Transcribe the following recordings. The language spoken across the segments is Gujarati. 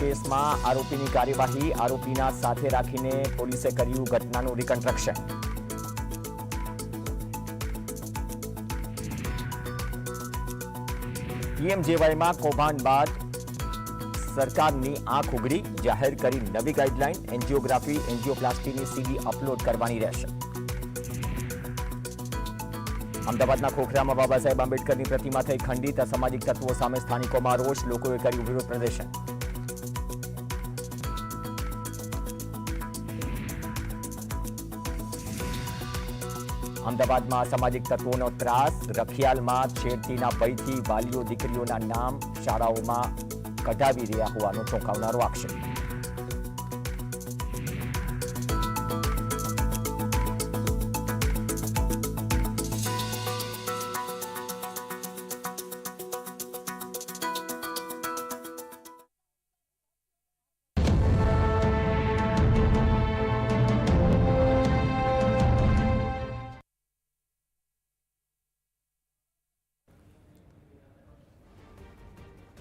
કેસમાં આરોપીની કાર્યવાહી આરોપીના સાથે રાખીને પોલીસે કર્યું ઘટનાનું રિકન્સ્ટ્રક્શન પીએમજેવાયમાં કૌભાંડ બાદ સરકારની આંખ ઉઘડી, જાહેર કરી નવી ગાઈડલાઈન એન્જિયોગ્રાફી, એન્જિયોપ્લાસ્ટીની સીડી અપલોડ કરવાની રહેશે. અમદાવાદના ખોખરામાં બાબા સાહેબ આંબેડકરની પ્રતિમા થઈ ખંડિત, અસામાજિક તત્વો સામે સ્થાનિકોમાં રોષ, લોકોએ કર્યું વિરોધ પ્રદર્શન. અમદાવાદમાં સામાજિક તત્વોનો ત્રાસ, રખિયાલમાં છેડતીના ભયથી વાલીઓ, દીકરીઓના નામ શાળાઓમાં કઢાવી રહ્યા હોવાનો ચોંકાવનારો આક્ષેપ.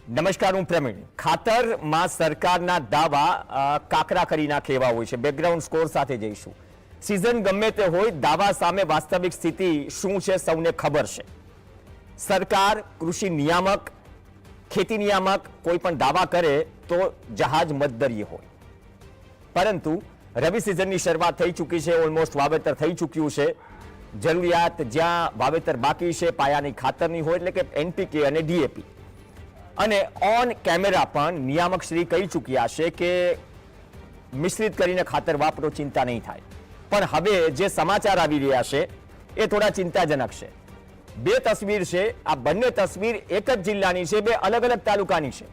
નમસ્કાર, હું પ્રવીણ. ખાતરમાં સરકારના દાવા કાકરા કરી નાખે એવા હોય છે. બેકગ્રાઉન્ડ સ્કોર સાથે જઈશું. સિઝન ગમે તે હોય, દાવા સામે વાસ્તવિક સ્થિતિ શું છે સૌને ખબર છે. સરકાર, કૃષિ નિયામક, ખેતી નિયામક કોઈ પણ દાવા કરે તો જહાજ મતદરીય હોય. પરંતુ રવિ સિઝનની શરૂઆત થઈ ચૂકી છે ઓલમોસ્ટ વાવેતર થઈ ચૂક્યું છે. જરૂરિયાત જ્યાં વાવેતર બાકી છે, પાયાની ખાતરની હોય, એટલે કે એનપીકે અને ડીએપી. અને ઓન કેમેરા પણ નિયામક શ્રી કહી ચૂક્યા છે કે મિશ્રિત કરીને ખાતર વાપરો, ચિંતા નહીં થાય. પણ હવે જે સમાચાર આવી રહ્યા છે, એ થોડા ચિંતાજનક છે. બે તસવીર છે, આ બંને તસવીર એક જ જિલ્લાની છે, બે અલગ અલગ તાલુકાની છે.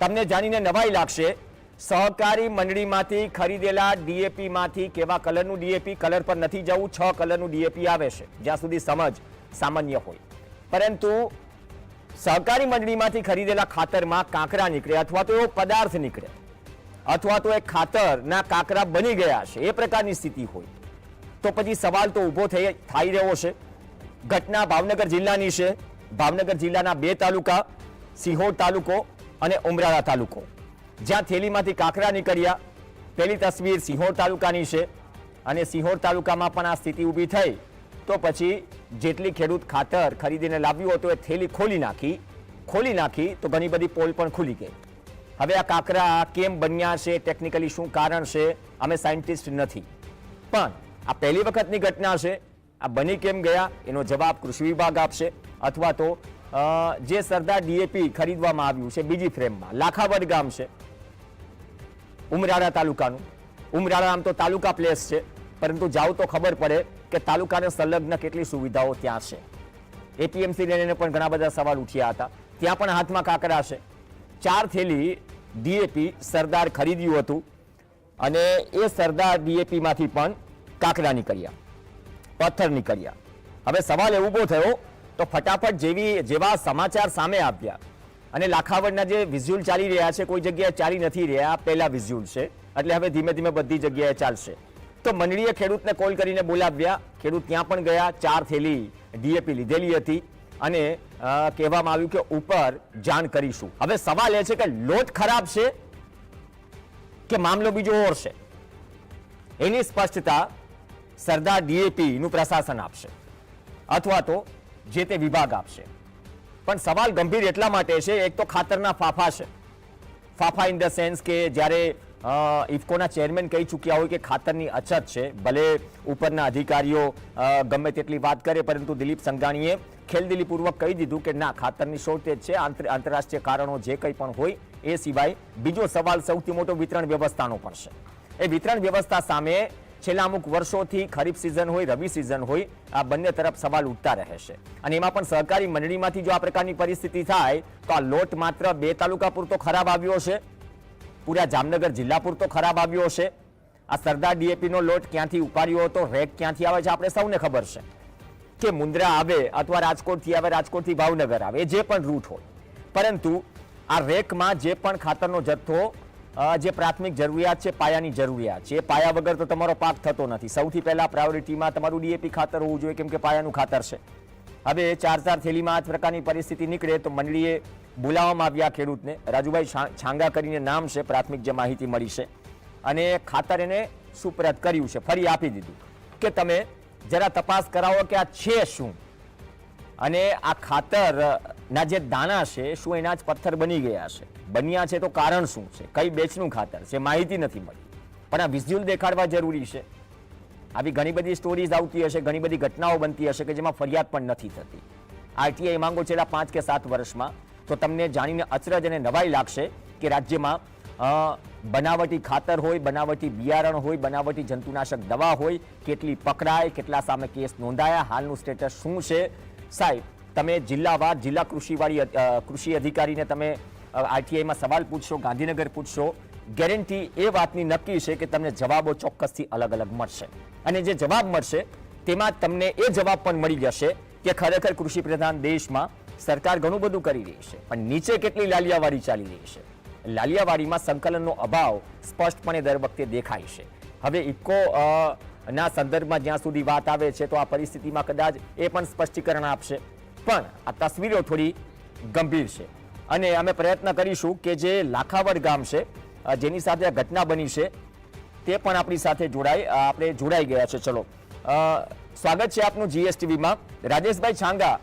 તમને જાણીને નવાઈ લાગશે, સહકારી મંડળીમાંથી ખરીદેલા ડીએપીમાંથી કેવા કલરનું ડીએપી, કલર પર નથી જવું, છ કલરનું ડીએપી આવે છે, જ્યાં સુધી સમજ સામાન્ય હોય. પરંતુ સહકારી મંડળીમાંથી ખરીદેલા ખાતરમાં કાંકરા નીકળે અથવા તો એવો પદાર્થ નીકળે અથવા તો એ ખાતરના કાંકરા બની ગયા છે. એ પ્રકારની સ્થિતિ હોય. તો પછી સવાલ તો ઊભો થઈ થઈ રહ્યો છે. ઘટના ભાવનગર જિલ્લાની છે. ભાવનગર જિલ્લાના બે તાલુકા, સિહોર તાલુકો અને ઉમરાળા તાલુકો. જ્યાં થેલીમાંથી કાંકરા નીકળ્યા. પહેલી તસવીર સિહોર તાલુકાની છે અને સિહોર તાલુકામાં પણ આ સ્થિતિ ઊભી થઈ. તો પછી જેટલી ખેડૂત ખાતર ખરીદીને લાવ્યું હતું એ થેલી ખોલી નાખી. ખોલી નાખી તો ઘણી બધી પોલ પણ ખુલી ગઈ. હવે આ કાંકરા કેમ બન્યા છે ટેકનિકલી શું કારણ છે, અમે સાયન્ટિસ્ટ નથી. પણ આ પહેલી વખતની ઘટના છે, આ બની કેમ ગયા, એનો જવાબ કૃષિ વિભાગ આપશે. અથવા તો જે સરદાર ડીએપી ખરીદવામાં આવ્યું છે બીજી ફ્રેમમાં, લાખાવડ ગામ છે. ઉમરાળા તાલુકાનું. ઉમરાળા આમ તો તાલુકા પ્લેસ છે, પરંતુ જાઓ તો ખબર પડે કે તાલુકાને સંલગ્ન કેટલી સુવિધાઓ ત્યાં છે? એપીએમસી લઈને પણ ઘણા બધા સવાલ ઉઠ્યા હતા. ત્યાં પણ હાથમાં કાંકરા છે. ચાર થેલી ડીએપી સરદાર ખરીદ્યું હતું અને એ સરદાર ડીએપીમાંથી પણ કાંકરા નીકળ્યા, પથ્થર નીકળ્યા. હવે સવાલ એ ઊભો થયો, તો ફટાફટ જેવી, જેવા સમાચાર સામે આવ્યા. અને લાખાવડના જે વિઝ્યુઅલ ચાલી રહ્યા છે, કોઈ જગ્યાએ ચાલી નથી રહ્યા, પહેલાં વિઝ્યુઅલ છે. એટલે હવે ધીમે ધીમે બધી જગ્યાએ ચાલશે. તો મંડળીએ ખેડૂતને કોલ કરીને બોલાવ્યા. ખેડૂત ત્યાં પણ ગયા, ચાર થેલી ડીએપી લીધેલી હતી અને કહેવામાં આવ્યું કે ઉપર જાણ કરીશું. હવે સવાલ એ છે કે લોટ ખરાબ છે કે મામલો બીજો ઓર છે? એની સ્પષ્ટતા સરદાર ડીએપી નું પ્રશાસન આપશે અથવા તો જે તે વિભાગ આપશે. પણ સવાલ ગંભીર એટલા માટે છે, એક તો ખાતરના ફાફા છે. ફાફા ઇન ધ સેન્સ કે જ્યારે ઇફકોના ચેરમેન કહી ચૂક્યા હોય કે ખાતરની અછત છે. ભલે ઉપરના અધિકારીઓ ગમે તેટલી વાત કરે, પરંતુ દિલીપ સંઘાણીએ ખેલદિલીપૂર્વક કહી દીધું કે ના, ખાતરની શોર્ટેજ છે. આંતર- આંતરરાષ્ટ્રીય કારણો જે કંઈ પણ હોય, એ સિવાય બીજો સવાલ સૌથી મોટો વિતરણ વ્યવસ્થાનો પણ છે. એ વિતરણ વ્યવસ્થા સામે છેલ્લા અમુક વર્ષોથી ખરીફ સિઝન હોય રવિ સિઝન હોય, આ બંને તરફ સવાલ ઉઠતા રહે છે. અને એમાં પણ સહકારી મંડળીમાંથી જો આ પ્રકારની પરિસ્થિતિ થાય, તો આ લોટ માત્ર બે તાલુકા પૂરતો ખરાબ આવ્યો છે. પૂરા જામનગર જિલ્લા પૂરતો ખરાબ આવ્યો છે આ સરદાર ડીએપીનો લોટ ક્યાંથી ઉપાડ્યો હતો, રેક ક્યાંથી આવે છે, આપણે સૌને ખબર છે. કે મુંદ્રા આવે અથવા રાજકોટથી આવે, રાજકોટથી ભાવનગર આવે જે પણ રૂટ હોય. પરંતુ આ રેકમાં જે પણ ખાતરનો જથ્થો જે પ્રાથમિક જરૂરિયાત છે, પાયાની જરૂરિયાત છે પાયા વગર તો તમારો પાક થતો નથી. સૌથી પહેલાં પ્રાયોરિટીમાં તમારું ડીએપી ખાતર હોવું જોઈએ, કેમ કે પાયાનું ખાતર છે. હવે ચાર ચાર થેલીમાં આ પ્રકારની પરિસ્થિતિ નીકળે, તો મંડળીએ બોલાવવામાં આવ્યા ખેડૂતને. રાજુભાઈ છાંગા કરીને નામ છે, પ્રાથમિક જે માહિતી મળી છે. અને ખાતર એને સુપરત કર્યું છે. ફરી આપી દીધું. કે તમે જરા તપાસ કરાવો કે આ છે શું? અને આ ખાતરના જે દાણા છે, શું એના જ પથ્થર બની ગયા છે? બન્યા છે તો કારણ શું છે? કઈ બેચનું ખાતર છે? માહિતી નથી મળી. પણ આ વિઝ્યુઅલ દેખાડવા જરૂરી છે. આવી ઘણી બધી સ્ટોરીઝ આવતી હશે, ઘણી બધી ઘટનાઓ બનતી હશે કે જેમાં ફરિયાદ પણ નથી થતી. આરટીઆઈ માંગો છેલ્લા પાંચ કે સાત વર્ષમાં તો તમને જાણીને અચરજ અને નવાઈ લાગશે કે રાજ્યમાં બનાવટી ખાતર હોય, બનાવટી બિયારણ હોય, બનાવટી જંતુનાશક દવા હોય, કેટલી પકડાય, કેટલા સામે કેસ નોંધાયા, હાલનું સ્ટેટસ શું છે? સાહેબ, તમે જિલ્લાવાર જિલ્લા કૃષિવાળી કૃષિ અધિકારીને તમે આરટીઆઈમાં સવાલ પૂછશો, ગાંધીનગર પૂછશો ગેરંટી એ વાતની નક્કી છે કે તમને જવાબો ચોક્કસથી અલગ અલગ મળશે. અને જે જવાબ મળશે, તેમાં તમને એ જવાબ પણ મળી જશે કે ખરેખર કૃષિ પ્રધાન દેશમાં સરકાર ઘણું બધું કરી રહી છે, પણ નીચે કેટલી લાલિયાવાડી ચાલી રહી છે? લાલિયાવાડીમાં સંકલનનો અભાવ સ્પષ્ટપણે દર વખતે દેખાય છે. હવે ઇકો ના સંદર્ભમાં જ્યાં સુધી વાત આવે છે, તો આ પરિસ્થિતિમાં કદાચ એ પણ સ્પષ્ટીકરણ આપશે. પણ આ તસવીરો થોડી ગંભીર છે. અને અમે પ્રયત્ન કરીશું કે જે લાખાવડ ગામ છે જેની સાથે આ ઘટના બની છે, તે પણ આપણી સાથે જોડાય આપણે જોડાઈ ગયા છે. ચલો. સ્વાગત છે આપનું જીએસટીવીમાં રાજેશભાઈ છાંગા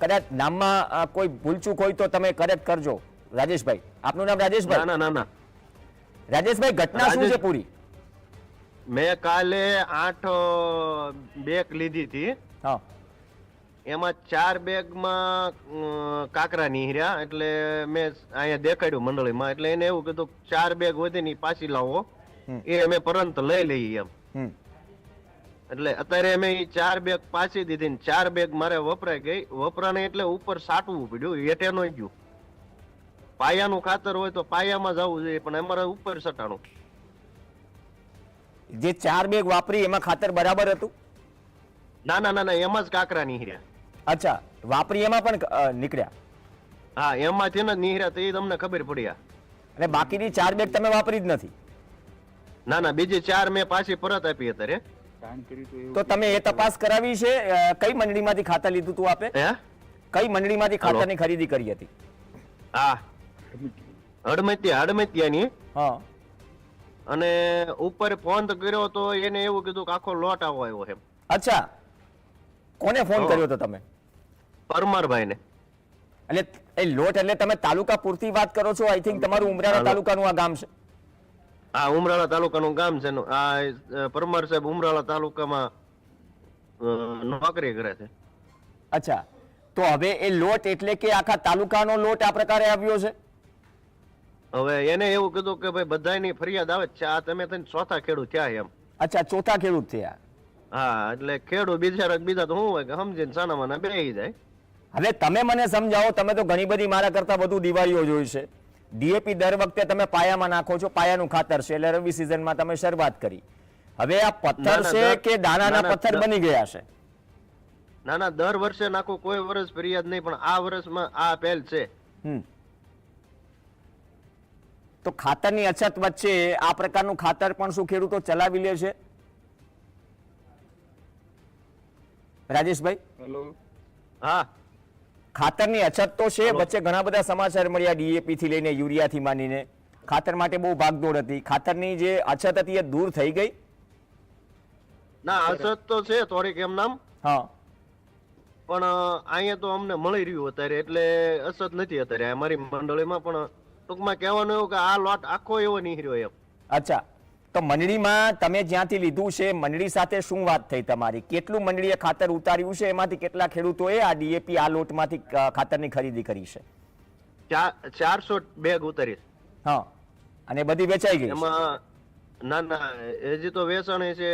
કદાચ નામમાં કોઈ ભૂલચૂક હોય તો તમે કરેક્ટ કરજો. રાજેશભાઈ આપનું નામ રાજેશભાઈ? ના ના ના રાજેશભાઈ ઘટના શું છે પૂરી? મેં કાલે આઠ બેગ લીધી હતી. હા. એમાં ચાર બેગમાં કાકરા નીહર્યા એટલે મેં અહીંયા દેખાડ્યું મંડળીમાં એટલે એને એવું કીધું ચાર બેગ વધે ની પાછી લાવો. એ અમે પરંત લઈ લઈએ એમ. એટલે અત્યારે અમે એ ચાર બેગ પાછી દીધી ને ચાર બેગ મારે વપરાઈ ગઈ. વપરાને એટલે ઉપર સાટવું પડ્યું હેઠે નો ગયું. પાયાનું ખાતર હોય તો પાયામાં જવું જોઈએ પણ અમારે ઉપર સટાણું. જે ચાર બેગ વાપરી એમાં ખાતર બરાબર હતું? ના ના ના ના એમાં જ કાકરા નીહર્યા અચ્છા વાપરી એમાં પણ નીકળ્યા? હા એમાંથી ને નીહર્યા તો એ તમને ખબર પડી આ. અને બાકીની ચાર બેગ તમે વાપરી જ નથી? ના ના બીજી ચાર મેં પાછી પરત આપી અત્યારે. તો તમે એ તપાસ કરાવી છે કઈ મંડળીમાંથી ખાતર લીધું તું આપે? કઈ મંડળીમાંથી હલો. ખાતરની ખરીદી કરી હતી? હા. હડમતિયા હડમતિયાની હા. અને ઉપર ફોન કર્યો તો એને એવું કીધું કે આખો લોટ આવો આવ્યો એમ. અચ્છા. કોને ફોન કર્યો હતો તમે? પરમારભાઈને. એટલે એ લોટ એટલે તમે તાલુકા પૂરતી વાત કરો છો આઈ થિંક તમારું ઉમરાળા. તાલુકાનું આ ગામ છે. આ ઉમરાળા તાલુકાનું ગામ છે આ પરમાર સાહેબ ઉમરાળા તાલુકામાં નોકરી કરે છે. અચ્છા. તો હવે એ લોટ એટલે કે આખા તાલુકાનો લોટ આ પ્રકારે આવ્યો છે? હવે એને એવું કીધું કે ભાઈ બધાની ફરિયાદ આવે છે આ તમે થઈને ચોથા ખેડૂત થયા એમ. અચ્છા ચોથા ખેડૂત થયા. હા એટલે ખેડૂત બીજા બીજા તો શું હોય કે સમજીને સાના માના બેહી જાય. હવે તમે મને સમજાવો તમે તો ઘણી બધી મારા કરતા વધુ દિવાળીઓ જોઈ છે. ડીએપી દર વખતે તમે પાયામાં નાખો છો પાયાનું ખાતર છે એટલે રવિ સિઝનમાં તમે શરૂઆત કરી. હવે આ પથ્થર છે કે દાનાના પથ્થર બની ગયા છે? ના ના દર વર્ષે નાખો કોઈ વર્ષ ફરિયાદ નહીં પણ આ વર્ષમાં આ પહેલ છે. તો ખાતરની અછત વચ્ચે આ પ્રકારનું ખાતર પણ શું ખેડૂતો ચલાવી લે છે? રાજેશભાઈ? હેલો. હા. ખાતરની અછત તો છે વચ્ચે ઘણા બધા સમાચાર મળ્યા. ડીએપી થી લઈને યુરિયા થી માંડીને. ખાતર માટે બહુ ભાગદોડ હતી. ખાતરની જે અછત હતી એ દૂર થઈ ગઈ? ના અછત તો છે થોડીક એમ નામ. હા. પણ અહીંયા તો અમને મળી રહ્યું અત્યારે એટલે અછત નથી અત્યારે. અમારી મંડળીમાં પણ ટૂંકમાં કહેવાનું એવું કે આ લોટ આખો એવો નીહર્યો એમ. અચ્છા. તો મંડળીમાં તમે જ્યાંથી લીધું છે મંડળી સાથે શું વાત થઈ તમારી? કેટલું મંડળીએ ખાતર ઉતાર્યું છે? એમાંથી કેટલા ખેડૂતોએ આ ડીએપી આ લોટમાંથી ખાતરની ખરીદી કરી છે? ચારસો બેગ ઉતારી હા. અને બધી વેચાઈ ગઈ એમાં ના ના હજી તો વેચાણી છે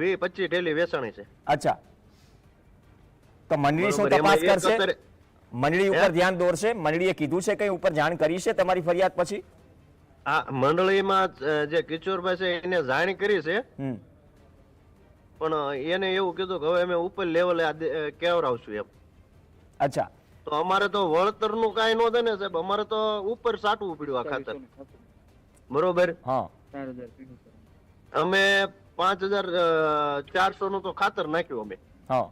વી પચીસ ઢેલી વેચાણી છે. અચ્છા. તો મંડળી શું તપાસ કરશે? મંડળી ઉપર ધ્યાન દોરશે? મંડળીએ કીધું છે કઈ ઉપર જાણ કરી છે તમારી ફરિયાદ પછી? આ મંડળીમાં જે કિશોરભાઈ છે એને જાણ કરી છે. પણ એને એવું કીધું કે હવે અમે ઉપર લેવલે આ કેવડાવશું એમ. અચ્છા. તો અમારે તો વળતરનું કઈ નો ને સાહેબ અમારે તો ઉપર સાટવું પડ્યું આ ખાતર. બરોબર. અમે પાંચ હજાર ચારસો નું તો ખાતર નાખ્યું અમે. હા.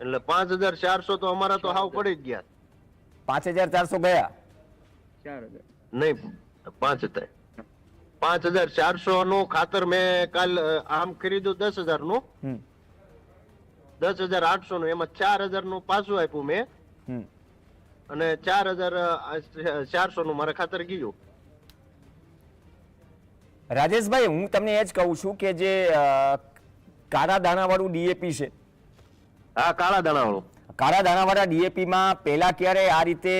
એટલે પાંચ હજાર ચારસો તો અમારા તો હાવ પડી જ ગયા. પાંચ હજાર ચારસો ગયા? ચાર હજાર. નહીં પાંચ હતા પાંચ હજાર ચારસો નું ખાતર મેં કાલ આમ ખરીદ્યું દસ હજારનું હમ. દસ હજાર આઠસો નું એમાં ચાર હજારનું પાછું આપ્યું મેં. હમ. અને ચાર હજાર ચારસો નું મારે ખાતર ગયું. રાજેશભાઈ હું તમને એ જ કહું છું કે જે કાળા કાળા દાણાવાળું ડીએપી છે. હા કાળા દાણા વાળું કાળા દાણાવાળા ડીએપીમાં પહેલા ક્યારે આ રીતે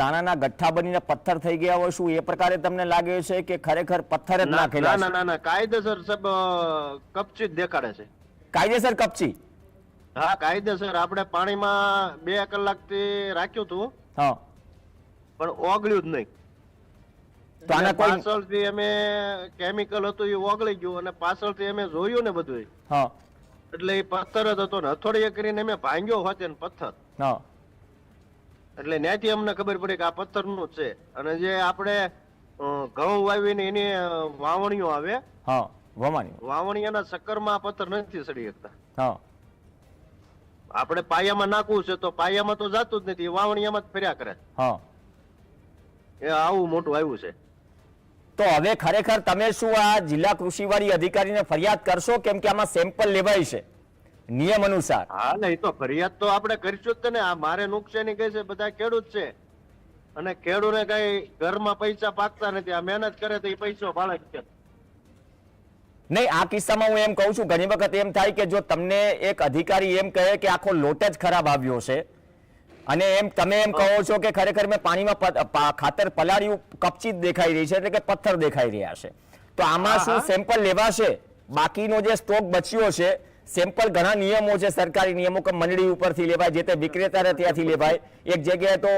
દાણાના ગઠ્ઠા બનીને પથ્થર થઈ ગયા હોય શું એ પ્રકારે તમને લાગે છે કે ખરેખર પથ્થર જ નાખેલા ના ના ના કાયદેસર સબ કપચી દેખાડે છે. કાયદેસર કપચી? હા કાયદેસર. આપણે પાણીમાં બે કલાકથી રાખ્યું હતું. હા. પણ ઓગળ્યું જ નહીં. તો આના કોઈ પાછળથી અમે કેમિકલ હતું એ ઓગળી ગયું અને પાછળથી અમે જોયું ને બધું હા. એટલે એ પથ્થર જ હતો ને. હથોડીએ કરીને મેં ભાંગ્યો હોતે ને પથ્થર. હા. એટલે ત્યાંથી અમને ખબર પડી કે આ પથ્થરનું જ છે. અને જે આપણે ઘઉં વાવીને એની વાવણીઓ આવે હા વમાણી વાવણીયાના શક્કરમાં પથ્થર નથી સડી શકતા હા. આપણે પાયામાં નાખવું છે તો પાયામાં તો જાતું જ નથી. વાવણીયામાં જ ફર્યા કરે. હા. એ આવું મોટું આવ્યું છે. તો હવે ખરેખર તમે શું આ જિલ્લા કૃષિવાડી અધિકારીને ફરિયાદ કરશો? કેમ કે આમાં સેમ્પલ લેવાય છે. નિયમ અનુસાર. હા નહીં તો ફરિયાદ તો આપણે કરીશું જ ને. આ મારે નુકસાની કહે છે? બધા ખેડૂત છે. અને ખેડૂને કઈ ઘરમાં પૈસા પાકતા નથી. આ મહેનત કરે તો એ પૈસો ભાડે છે. નહીં આ કિસ્સામાં હું એમ કહું છું ઘણી વખત એમ થાય કે જો તમને એક અધિકારી એમ કહે કે આખો લોટ જ ખરાબ આવ્યો છે અને એમ તમે એમ કહો છો કે ખરેખર મેં પાણીમાં ખાતર પલાળ્યું કપચી દેખાઈ રહી છે એટલે કે પથ્થર દેખાઈ રહ્યા છે. તો આમાં શું સેમ્પલ લેવાશે? બાકીનો જે સ્ટોક બચ્યો છે સેમ્પલ ઘણા નિયમો છે સરકારી નિયમો કે મંડળી ઉપરથી લેવાય જે તે વિક્રેતાને ત્યાંથી લેવાય. એક જગ્યાએ તો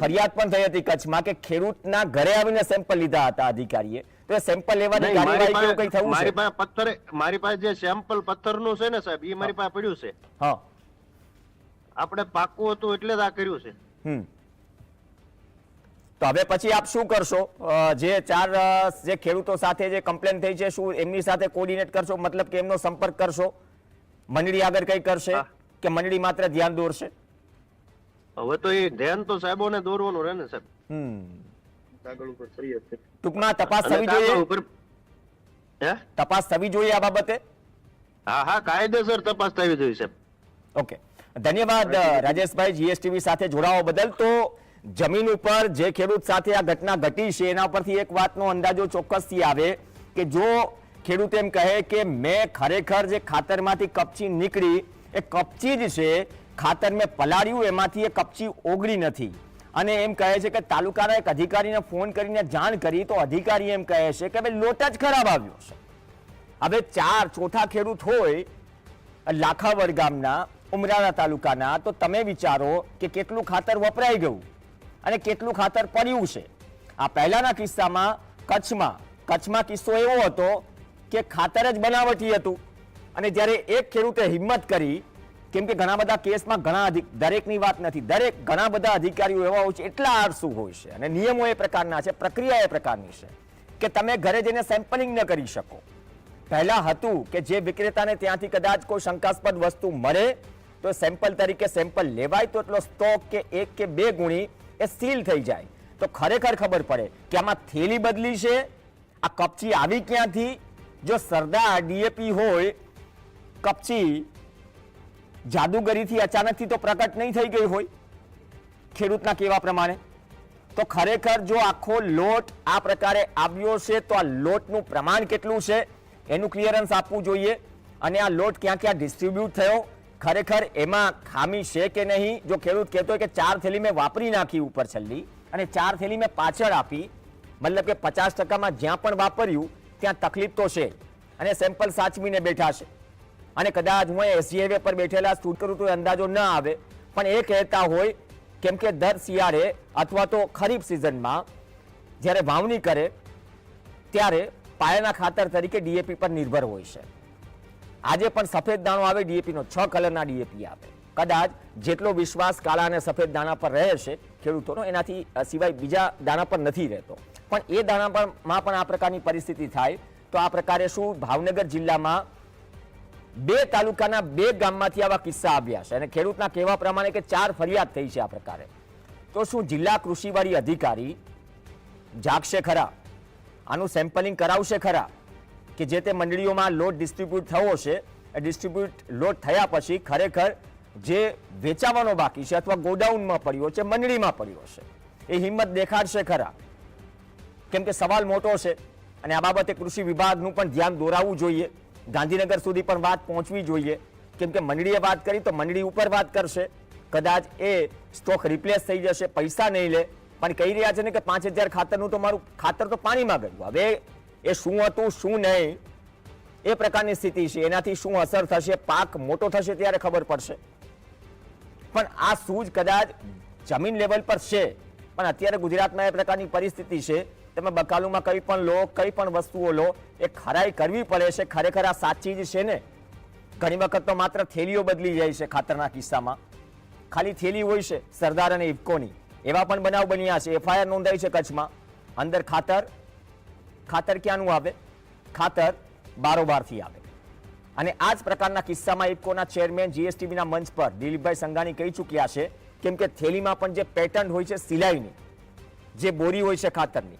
ફરિયાદ પણ થઈ હતી કચ્છમાં કે ખેડૂતના ઘરે આવીને સેમ્પલ લીધા હતા અધિકારીએ. તો સેમ્પલ લેવાની મારી કાર્યવાહી કેવું કઈ થવું મારી પાસે પથ્થર મારી પાસે જે સેમ્પલ પથ્થરનું છે ને સાહેબ એ મારી પાસે પડ્યું છે. હા. આપણે પાકું હતું એટલે જ આ કર્યું છે. હમ. તો હવે પછી આપ શું કરશો? જે ચાર જે ખેડૂતો સાથે જે કમ્પ્લેન થઈ છે શું એમની સાથે કોર્ડિનેટ કરશો? મતલબ કે એમનો સંપર્ક કરશો? મંડળી આગળ કઈ કરશે? કે મંડળી માત્ર ધ્યાન દોરશે? હવે તો એ ધ્યાન તો સાહેબોને દોરવાનું રહે ને સાહેબ. કાગળ ઉપર ફરિયાદ ટૂંકમાં તપાસ થવી જોઈએ? હે? તપાસ થવી જોઈએ આ બાબતે? હા હા કાયદેસર તપાસ થવી જોઈએ સાહેબ. ઓકે. ધન્યવાદ રાજેશભાઈ. જીએસટીવી સાથે જોડાવા બદલ તો જમીન ઉપર જે ખેડૂત સાથે આ ઘટના ઘટી છે એના પરથી એક વાતનો અંદાજો ચોક્કસથી આવે કે જો ખેડૂત એમ કહે કે મેં ખરેખર જે ખાતરમાંથી કપચી નીકળી એ કપચી જ છે ખાતર મેં પલાળ્યું એમાંથી એ કપચી ઓગળી નથી. અને એમ કહે છે કે તાલુકાના એક અધિકારીને ફોન કરીને જાણ કરી તો અધિકારી એમ કહે છે કે ભાઈ લોટ જ ખરાબ આવ્યો છે. હવે ચાર ચોથા ખેડૂત હોય લાખાવડ ગામના ઉમરાણા તાલુકાના, તો તમે વિચારો કે કેટલું ખાતર વપરાઈ ગયું અને કેટલું ખાતર પડ્યું છે. આ પહેલાના કિસ્સામાં કચ્છમાં કચ્છમાં કિસ્સો એવો હતો કે ખાતર જ બનાવટી હતું અને જ્યારે એક ખેડૂતે હિંમત કરી, કેમ કે ઘણા બધા કેસમાં ઘણા દરેકની વાત નથી, દરેક ઘણા બધા અધિકારીઓ એવા હોય છે, એટલા આળસુ હોય છે અને નિયમો એ પ્રકારના છે, પ્રક્રિયા એ પ્રકારની છે કે તમે ઘરે જઈને સેમ્પલિંગ ન કરી શકો. પહેલા હતું કે જે વિક્રેતાને ત્યાંથી કદાચ કોઈ શંકાસ્પદ વસ્તુ મળે તો સેમ્પલ તરીકે સેમ્પલ લેવાય તો એટલો સ્ટોક કે એક કે બે ગુણી એ સીલ થઈ જાય. તો ખરેખર ખબર પડે કે આમાં થેલી બદલી છે. આ કપચી આવી ક્યાંથી? જો સરદાર ડીએપી હોય, કપચી જાદુગરીથી અચાનકથી તો પ્રકટ નહીં થઈ ગઈ હોય. ખેડૂતના કેવા પ્રમાણે. તો ખરેખર જો આખો લોટ આ પ્રકારે આવ્યો છે, તો આ લોટનું પ્રમાણ કેટલું છે? એનું ક્લિયરન્સ આપવું જોઈએ. અને આ લોટ ક્યાં ક્યાં ડિસ્ટ્રીબ્યુટ થયો? ખરેખર એમાં ખામી છે કે નહીં? જો ખેડૂત કહેતો હોય કે ચાર થેલી મેં વાપરી નાખી ઉપર છેલ્લી અને ચાર થેલી મેં પાછળ આપી, મતલબ કે પચાસ ટકામાં જ્યાં પણ વાપર્યું, ત્યાં તકલીફ તો છે અને સેમ્પલ સાચવીને બેઠા છે. અને કદાચ હું એસજીએવે પર બેઠેલા શૂટ કરું તો અંદાજો ન આવે. પણ એ કહેતા હોય, કેમ કે દર શિયાળે અથવા તો ખરીફ સિઝનમાં જ્યારે વાવણી કરે, ત્યારે પાયાના ખાતર તરીકે ડીએપી પર નિર્ભર હોય છે. આજે પણ સફેદ દાણો આવે, ડીએપીનો છ કલરના ડીએપી આવે કદાચ જેટલો વિશ્વાસ કાળા અને સફેદ દાણા પર રહે છે ખેડૂતોનો, એનાથી સિવાય બીજા દાણા પર નથી રહેતો. પણ એ દાણા પરમાં પણ આ પ્રકારની પરિસ્થિતિ થાય, તો આ પ્રકારે શું ભાવનગર જિલ્લામાં બે તાલુકાના બે ગામમાંથી આવા કિસ્સા આવ્યા છે. અને ખેડૂતના કહેવા પ્રમાણે કે ચાર ફરિયાદ થઈ છે આ પ્રકારે. તો શું જિલ્લા કૃષિવાડી અધિકારી જાગશે ખરા? આનું સેમ્પલિંગ કરાવશે ખરા? કે જે તે મંડળીઓમાં લોટ ડિસ્ટ્રીબ્યુટ થયો છે, એ ડિસ્ટ્રીબ્યુટ લોટ થયા પછી ખરેખર જે વેચાવાનો બાકી છે અથવા ગોડાઉનમાં પડ્યો છે, મંડળીમાં પડ્યો છે, એ હિંમત દેખાડશે ખરા? કેમ કે સવાલ મોટો છે અને આ બાબતે કૃષિ વિભાગનું પણ ધ્યાન દોરાવવું જોઈએ, ગાંધીનગર સુધી પણ વાત પહોંચવી જોઈએ. કેમ કે મંડળીએ વાત કરી તો મંડળી ઉપર વાત કરશે, કદાચ એ સ્ટોક રિપ્લેસ થઈ જશે, પૈસા નહીં લે. પણ કહી રહ્યા છે ને કે પાંચ હજાર ખાતરનું તો મારું ખાતર તો પાણીમાં ગયું. હવે એ શું હતું, શું નહીં, એ પ્રકારની સ્થિતિ છે. એનાથી શું અસર થશે, પાક મોટો થશે ત્યારે ખબર પડશે. પણ આ સૂઝ કદાચ જમીન લેવલ પર છે. પણ અત્યારે ગુજરાતમાં એ પ્રકારની પરિસ્થિતિ છે. તમે બકાલુમાં કંઈ પણ લો, કઈ પણ વસ્તુઓ લો, એ ખરાઈ કરવી પડે છે. ખરેખર આ સાચી જ છે ને? ઘણી વખત તો માત્ર થેલીઓ બદલી જાય છે ખાતરના કિસ્સામાં. ખાલી થેલી હોય છે, સરદાર અને ઇફકોની. એવા પણ બનાવ બન્યા છે. એફઆઈઆર નોંધાઈ છે કચ્છમાં. અંદર ખાતર ખાતર ક્યાંનું આવે? ખાતર બારોબારથી આવે. અને આ જ પ્રકારના કિસ્સામાં ઇફકોના ચેરમેન જીએસટીબીના મંચ પર દિલીપભાઈ સંઘાણી કહી ચૂક્યા છે કેમ કે થેલીમાં પણ જે પેટર્ન હોય છે સિલાઈની, જે બોરી હોય છે ખાતરની,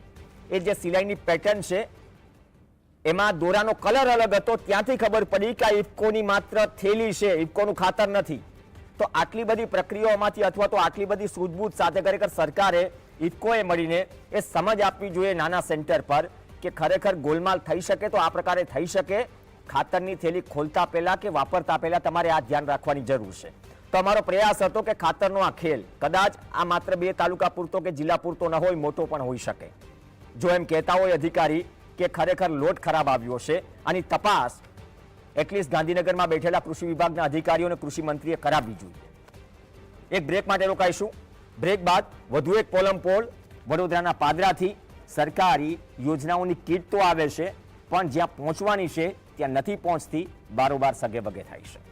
એ જે સિલાઈની પેટર્ન છે, એમાં દોરાનો કલર અલગ હતો, ત્યાંથી ખબર પડી કે આ ઇફકોની માત્ર થેલી છે, ઇફકોનું ખાતર નથી. તો આટલી બધી પ્રક્રિયાઓમાંથી અથવા તો આટલી બધી સૂઝબૂછ સાથે ખરેખર સરકારે ઇફકોએ મળીને એ સમજ આપવી જોઈએ નાના સેન્ટર પર. કે ખરેખર ગોલમાલ થઈ શકે તો આ પ્રકારે થઈ શકે. ખાતરની થેલી ખોલતા પહેલા કે વાપરતા પહેલા તમારે આ ધ્યાન રાખવાની જરૂર છે. તો અમારો પ્રયાસ હતો કે ખાતરનો આ ખેલ કદાચ આ માત્ર બે તાલુકા પૂરતો કે જિલ્લા પૂરતો ન હોય, મોટો પણ હોઈ શકે. જો એમ કહેતા હોય અધિકારી કે ખરેખર લોટ ખરાબ આવ્યો છે અને તપાસ એટલીસ્ટ ગાંધીનગરમાં બેઠેલા કૃષિ વિભાગના અધિકારીઓ અને કૃષિ મંત્રીએ કરાવવી જોઈએ. એક બ્રેક માટે રોકાઈશું. બ્રેક બાદ વધુ એક પોલમ પોલ વડોદરાના પાદરાથી સરકારી યોજનાઓની કીટ તો આવે છે, પણ જ્યાં પહોંચવાની છે, ત્યાં નથી પહોંચતી, બારોબાર સગે બગે થાય છે.